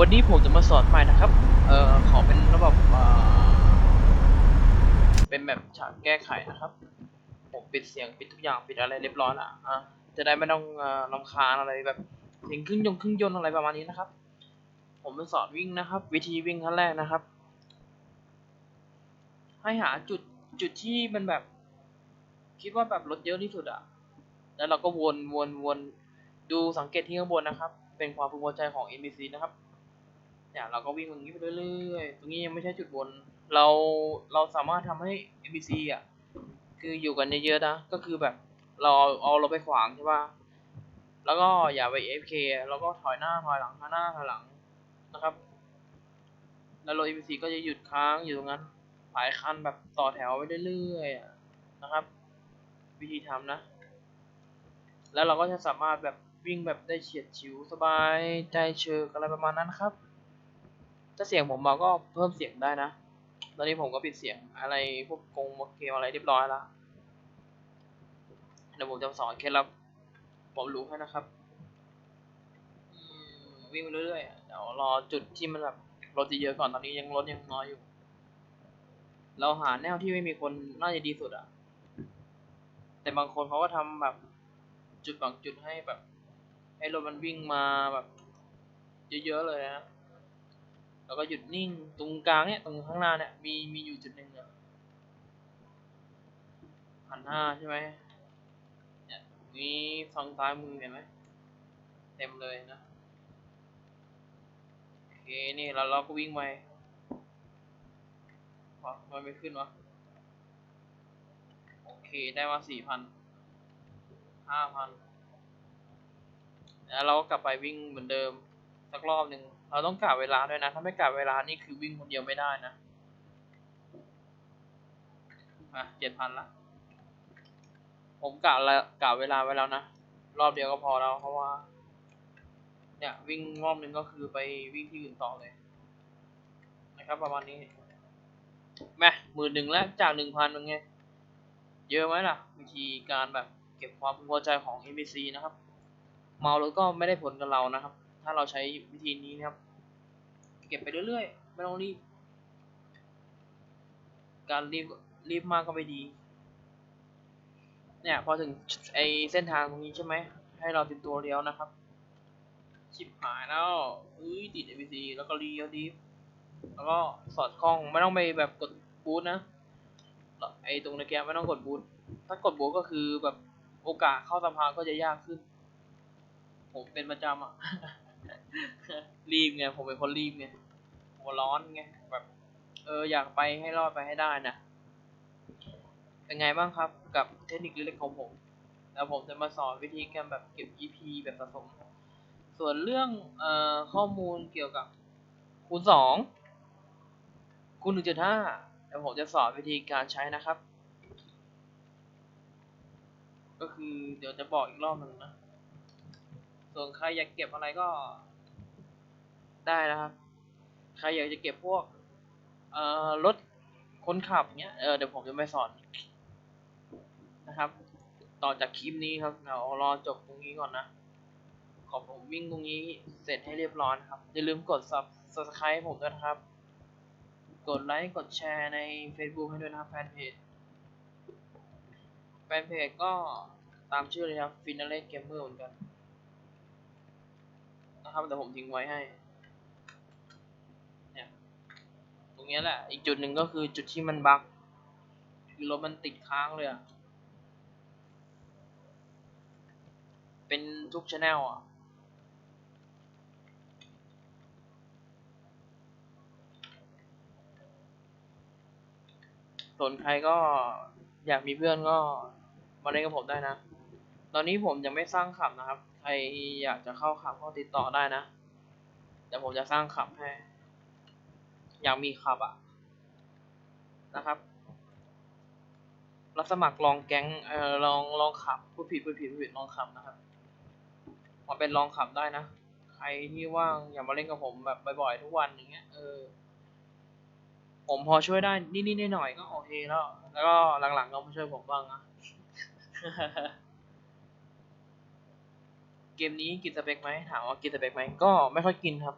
วันนี้ผมจะมาสอนใหม่นะครับ เอ่อ ขอเป็นระบบเอ่อเป็นแบบฉากแก้ไขนะครับ ผมปิดเสียงปิดทุกอย่างปิดอะไรเรียบร้อยละอะ จะได้ไม่ต้องเอ่อรำคาญอะไรแบบเสียงเครื่องยนต์เครื่องยนต์อะไรประมาณนี้นะครับ ผมจะสอนวิ่งนะครับ วิธีวิ่งขั้นแรกนะครับ ให้หาจุดจุดที่มันแบบ คิดว่าแบบรถเยอะที่สุดอะแล้วเราก็วนวนวนดูสังเกตที่ข้างบนนะครับ เป็นความพึงพอใจของ NPC นะครับ เนี่ยเราก็วิ่งตรงนี้ไปเรื่อยๆ ตรงนี้ยังไม่ใช่จุดวนเราเราสามารถทำให้ NPC อะ คืออยู่กันเยอะๆนะ ก็คือแบบเราเอาเราไปขวางใช่ป่ะ แล้วก็อย่าไป AFK แล้วก็ถอยหน้าถอยหลังถอยหน้าถอยหลังนะครับ แล้วรถ NPC ก็จะหยุดค้างอยู่ตรงนั้น หลายคันแบบต่อแถวไปเรื่อยๆนะครับ วิธีทำนะ แล้วเราก็จะสามารถแบบวิ่งแบบได้เฉียดฉิวสบายใจเชิกอะไรประมาณนั้นครับ ถ้าเสียงผมเบาก็เพิ่มเสียงได้นะ ตอนนี้ผมก็ปิดเสียงอะไรพวกกงเกมอะไรเรียบร้อยแล้วเดี๋ยวผมจะสอนเคล็ดลับผมรู้ให้นะครับวิ่งไปเรื่อยๆเดี๋ยวรอจุดที่มันแบบรถเยอะก่อนตอนนี้ยังรถยังน้อยอยู่ เราหาแนวที่ไม่มีคนน่าจะดีสุดอะแต่บางคนเขาก็ทำแบบจุดบางจุดให้แบบ ให้รถมันวิ่งมาแบบ เยอะๆเลยนะ แล้วก็หยุดนิ่งตรงกลางเนี่ยตรงข้างหน้าเนี่ยมีมีอยู่จุดหนึ่งอะหันห้าใช่ไหมเนี่ยมีฝั่งซ้ายมือเห็นไหมเต็มเลยนะโอเคนี่แล้วเราก็วิ่งไปวะมันไม่ขึ้นวะโอเคได้มาสี่พันห้าพันแล้วเราก็กลับไปวิ่งเหมือนเดิมสักรอบหนึ่ง เราต้องกะเวลาด้วยนะ ถ้าไม่กะเวลานี่คือวิ่งคนเดียวไม่ได้นะ อะเจ็ดพันละ ผมกะละกะเวลาไว้แล้วนะ รอบเดียวก็พอแล้วเพราะว่า เนี่ย วิ่งรอบหนึ่งก็คือไปวิ่งที่อื่นต่อเลย นะครับประมาณนี้แม่หมื่นหนึ่งแล้วจากหนึ่งพันเป็นไง เยอะไหมล่ะ วิธีการแบบเก็บความพอใจของ NPC นะครับ เมาแล้วก็ไม่ได้ผลกับเรานะครับ ถ้าเราใช้วิธีนี้นะครับ ก็บไปเรื่อยๆ ไม่ต้องรีบ การรีบรีบมากก็ไม่ดี เนี่ยพอถึงไอเส้นทางตรงนี้ใช่ไหม ให้เราติดตัวเลี้ยวนะครับ ชิบหายแล้วอุ้ยติด APC แล้วก็เลี้ยวดีแล้วก็สอดคล้องไม่ต้องไปแบบกดบูทนะ ไอตรงในแกไม่ต้องกดบูทถ้ากดบูทก็คือแบบโอกาสเข้าสะพาก็จะยากขึ้น ผมเป็นประจำอะรีบไง ผมเป็นคนรีบไง หัวร้อนไงแบบเอออยากไปให้รอดไปให้ได้นะเป็นไงบ้างครับกับเทคนิคเล็กๆของผม แล้วผมจะมาสอนวิธีการแบบเก็บ EP แบบสะสม ส่วนเรื่องเอ่อข้อมูลเกี่ยวกับคูณสองคูณหนึ่งจุดห้าเดี๋ยวผมจะสอนวิธีการใช้นะครับ ก็คือเดี๋ยวจะบอกอีกรอบหนึ่งนะ ส่วนใครอยากเก็บอะไรก็ได้นะครับ ใครอยากจะเก็บพวกเอ่อรถคนขับเนี้ยเออเดี๋ยวผมจะไปสอนนะครับ ต่อจากคลิปนี้ครับเดี๋ยวรอจบตรงนี้ก่อนนะ ขอผมวิ่งตรงนี้เสร็จให้เรียบร้อยนะครับ อย่าลืมกด sub subscribe ให้ผมด้วยนะครับ กดไลค์กดแชร์ใน Facebook ให้ด้วยนะครับแฟนเพจแฟนเพจก็ตามชื่อเลยครับ Finale Gamer เหมือนกันนะครับเดี๋ยวผมทิ้งไว้ให้ เนี่ย ตรงนี้แหละ อีกจุดหนึ่งก็คือจุดที่มันบั๊กคือรถมันติดค้างเลยอะเป็นทุกช anel อะสนใครก็อยากมีเพื่อนก็มาเล่นกับผมได้นะ ตอนนี้ผมยังไม่สร้างขับนะครับ ใครอยากจะเข้าขับก็ติดต่อได้นะเดี๋ยวผมจะสร้างขับให้ อยากมีขับอะนะครับรับสมัครลองแก๊งเอ่อลองลองขับพูดผิดพูดผิดพูดผิดลองขับนะครับมาเป็นลองขับได้นะ ใครที่ว่างอยากมาเล่นกับผมแบบบ่อยๆทุกวันอย่างเงี้ยเออผมพอช่วยได้นิดๆหน่อยๆก็โอเคแล้ว แล้วก็หลังๆก็มาช่วยผมบ้างนะเกมนี้กินสเปคไหมถามว่ากินสเปคไหมก็ไม่ค่อยกินครับ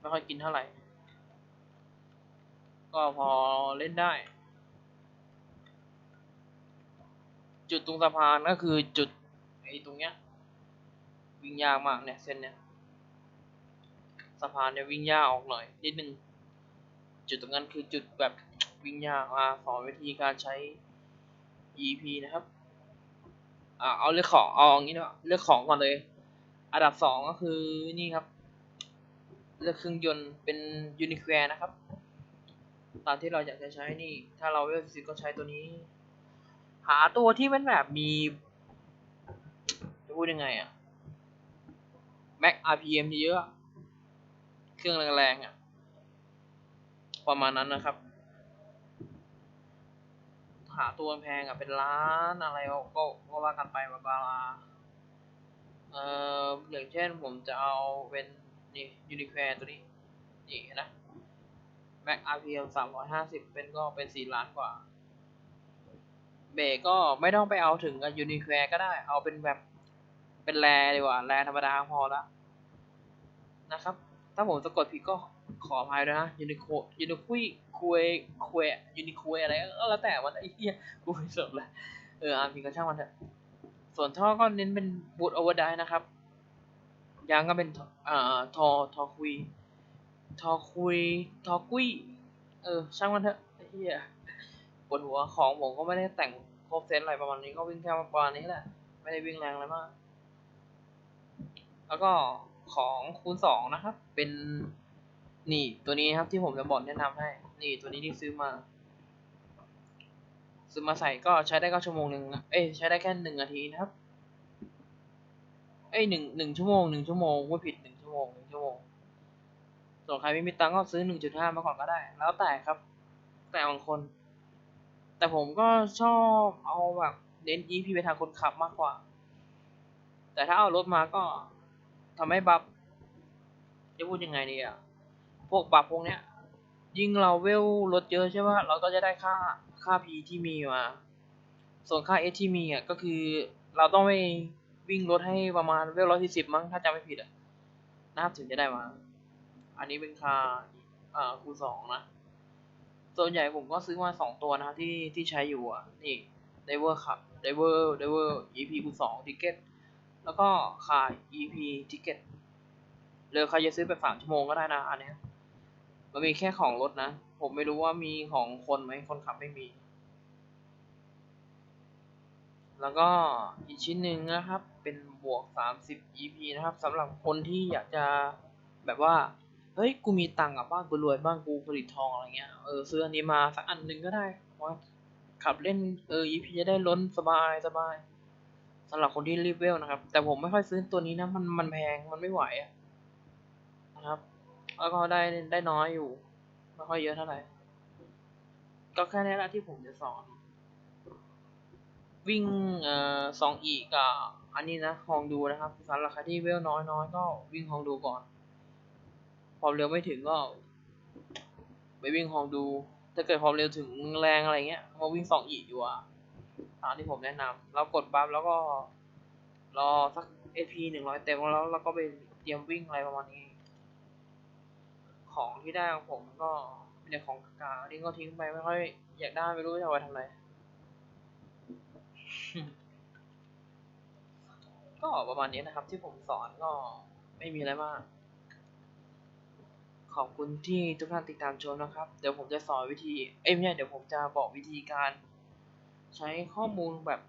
ไม่ค่อยกินเท่าไหร่ ก็พอเล่นได้ จุดตรงสะพานก็คือจุดไอ้ตรงเนี้ย วิ่งยากมากเนี่ยเส้นเนี้ยสะพานเนี่ยวิ่งยากออกหน่อยนิดนึงจุดตรงนั้นคือจุดแบบวิ่งยากมาสอนวิธีการใช้ EP นะครับ อ่าเอาเลือกของเอาอย่างนี้ดีกว่าเลือกของก่อนเลย อันดับสองก็คือนี่ครับ เลือกเครื่องยนต์เป็นยูนิ q ว a r นะครับ ตามที่เราอยากจะใช้นี่ ถ้าเราเวลสิก็ใช้ตัวนี้ หาตัวที่มันแบบมี จะพูดยังไงอะ Max RPM เยอะๆอะ เครื่องแรงๆอะประมาณนั้นนะครับ หาตัวแพงอะเป็นล้านอะไรก็ก็ก็ว่ากันไปบาบาลาเอ่ออย่างเช่นผมจะเอาเป็น นี่ยูนิ q ว a r ตัวนี้ นี่นะ Max RPM สามร้อยห้าสิบเป็นก็เป็นสี่ล้านกว่า เบรกก็ไม่ต้องไปเอาถึงกับยูนิ q ว a r ก็ได้ เอาเป็นแบบ เป็นแรดีกว่า แรธรรมดาพอละนะครับ ถ้าผมสะกดผิดก็ขออภัยด้วยนะยูนิโคยูนิคุยคุยคุยยูนิคุยอะไรก็แล้วแต่มันไอ้เหี้ยกูไม่สนละเอออามีก็ช่างมันเถอะส่วนท่อก็เน้นเป็นบูทโอเวอร์ไดนะครับ ยางก็เป็นท่ออ่าทอทอคุย ทอคุย ทอกุยเออ ช่างมันเถอะไอ้เหี้ยปวดหัวของผมก็ไม่ได้แต่งครบเซตอะไรประมาณนี้ก็วิ่งแค่ประมาณนี้แหละ ไม่ได้วิ่งแรงอะไรมาก แล้วก็ของคูณสองนะครับ เป็นนี่ตัวนี้ครับที่ผมจะบอกแนะนำให้ นี่ตัวนี้ที่ซื้อมา ซื้อมาใส่ก็ใช้ได้ก็ชั่วโมงหนึ่งเอ้ยใช้ได้แค่หนึ่งนาทีนะครับ เอ้ยหนึ่งหนึ่งชั่วโมงหนึ่งชั่วโมงว่าผิดหนึ่งชั่วโมงหนึ่งชั่วโมงส่วนใครไม่มีตังก็ซื้อหนึ่งจุดห้ามาก่อนก็ได้ แล้วแต่ครับ แต่บางคน แต่ผมก็ชอบเอาแบบเน้น EP ไปทางคนขับมากกว่า แต่ถ้าเอารถมาก็ทำให้บัฟจะพูดยังไงดีอะพวกบัฟพวกเนี้ย ยิ่งเราเวลรถเยอะใช่ไหมเราก็จะได้ค่าค่า P ที่มีมา ส่วนค่า S ที่มีอะก็คือเราต้องไป วิ่งรถให้ประมาณเวลร้อยสี่สิบมั้งถ้าจำไม่ผิดอะนะครับถึงจะได้มา อันนี้เป็นค่าอ่าคูสองนะส่วนใหญ่ผมก็ซื้อมาสองตัวนะครับที่ที่ใช้อยู่อะ นี่ไดเวอร์ขับไดเวอร์ไดเวอร์ EP คูสองทิเก็ตแล้วก็ค่า EP ทิเก็ตหรือใครจะซื้อแบบสามชั่วโมงก็ได้นะอันเนี้ยมันมีแค่ของรถนะ ผมไม่รู้ว่ามีของคนไหมคนขับไม่มี แล้วก็อีกชิ้นหนึ่งนะครับ เป็นบวก 30 EP นะครับสำหรับคนที่อยากจะแบบว่า เฮ้ย กูมีตังค์อะบ้านกูรวยบ้านกูผลิตทองอะไรเงี้ย เออซื้ออันนี้มาสักอันหนึ่งก็ได้ว่าขับเล่นเออ EP จะได้ล้นสบายสบายสำหรับคนที่รีบเวลนะครับ แต่ผมไม่ค่อยซื้อตัวนี้นะ มันมันแพงมันไม่ไหวอะนะครับ แล้วก็ได้ได้น้อยอยู่ ไม่ค่อยเยอะเท่าไหร่ ก็แค่นี้แหละที่ผมจะสอน วิ่งเอ่อสองอีกอันนี้นะฮองดูนะครับสำหรับใครที่เวลน้อยน้อยก็วิ่งฮองดูก่อน ความเร็วไม่ถึงก็ ไปวิ่งฮองดู ถ้าเกิดความเร็วถึงแรงอะไรเงี้ยมาวิ่งสองอีกอยู่อะตามที่ผมแนะนำเรากดบัฟแล้วก็ รอสัก AP หนึ่งร้อยเต็มแล้วเราก็ไปเตรียมวิ่งอะไรประมาณนี้ ของที่ได้ของผมก็เป็นของกากๆอันนี้ก็ทิ้งไปไม่ค่อยอยากได้ไม่รู้จะเอาไปทำอะไร ก็ประมาณนี้นะครับ ที่ผมสอนก็ไม่มีอะไรมาก ขอบคุณที่ทุกท่านติดตามชมนะครับ เดี๋ยวผมจะสอนวิธี เอ้ยไม่ใช่เดี๋ยวผมจะบอกวิธีการ ใช้ข้อมูลแบบ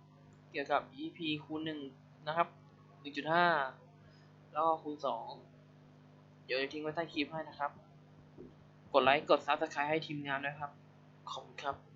เกี่ยวกับ EP คูณหนึ่งนะครับ 1.5 แล้วก็คูณสองเดี๋ยวจะทิ้งไว้ใต้คลิปให้นะครับ กดไลค์ กด Subscribe ให้ทีมงานด้วยครับ ขอบคุณครับ